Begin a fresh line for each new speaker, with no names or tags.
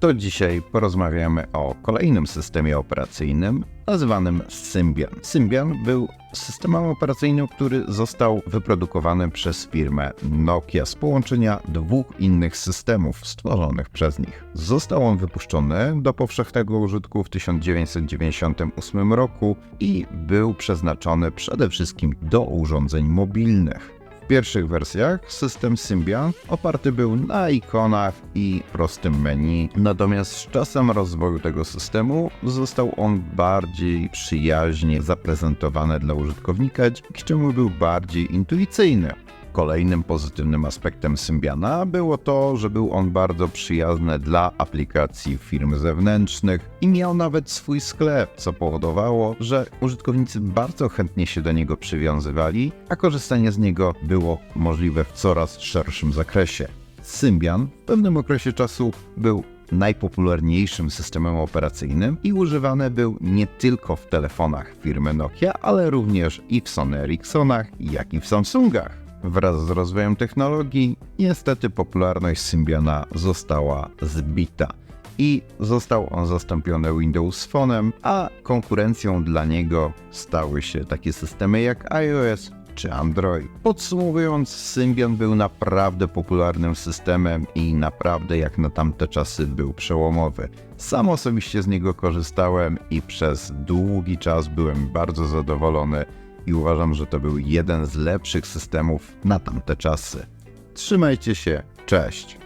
to dzisiaj porozmawiamy o kolejnym systemie operacyjnym nazywanym Symbian. Symbian był systemem operacyjnym, który został wyprodukowany przez firmę Nokia z połączenia dwóch innych systemów stworzonych przez nich. Został on wypuszczony do powszechnego użytku w 1998 roku i był przeznaczony przede wszystkim do urządzeń mobilnych. Pierwszych wersjach system Symbian oparty był na ikonach i prostym menu, natomiast z czasem rozwoju tego systemu został on bardziej przyjaźnie zaprezentowany dla użytkownika, dzięki czemu był bardziej intuicyjny. Kolejnym pozytywnym aspektem Symbiana było to, że był on bardzo przyjazny dla aplikacji firm zewnętrznych i miał nawet swój sklep, co powodowało, że użytkownicy bardzo chętnie się do niego przywiązywali, a korzystanie z niego było możliwe w coraz szerszym zakresie. Symbian w pewnym okresie czasu był najpopularniejszym systemem operacyjnym i używany był nie tylko w telefonach firmy Nokia, ale również i w Sony Ericssonach, jak i w Samsungach. Wraz z rozwojem technologii, niestety popularność Symbiana została zbita i został on zastąpiony Windows Phone'em, a konkurencją dla niego stały się takie systemy jak iOS czy Android. Podsumowując, Symbian był naprawdę popularnym systemem i naprawdę jak na tamte czasy był przełomowy. Sam osobiście z niego korzystałem i przez długi czas byłem bardzo zadowolony i uważam, że to był jeden z lepszych systemów na tamte czasy. Trzymajcie się, cześć!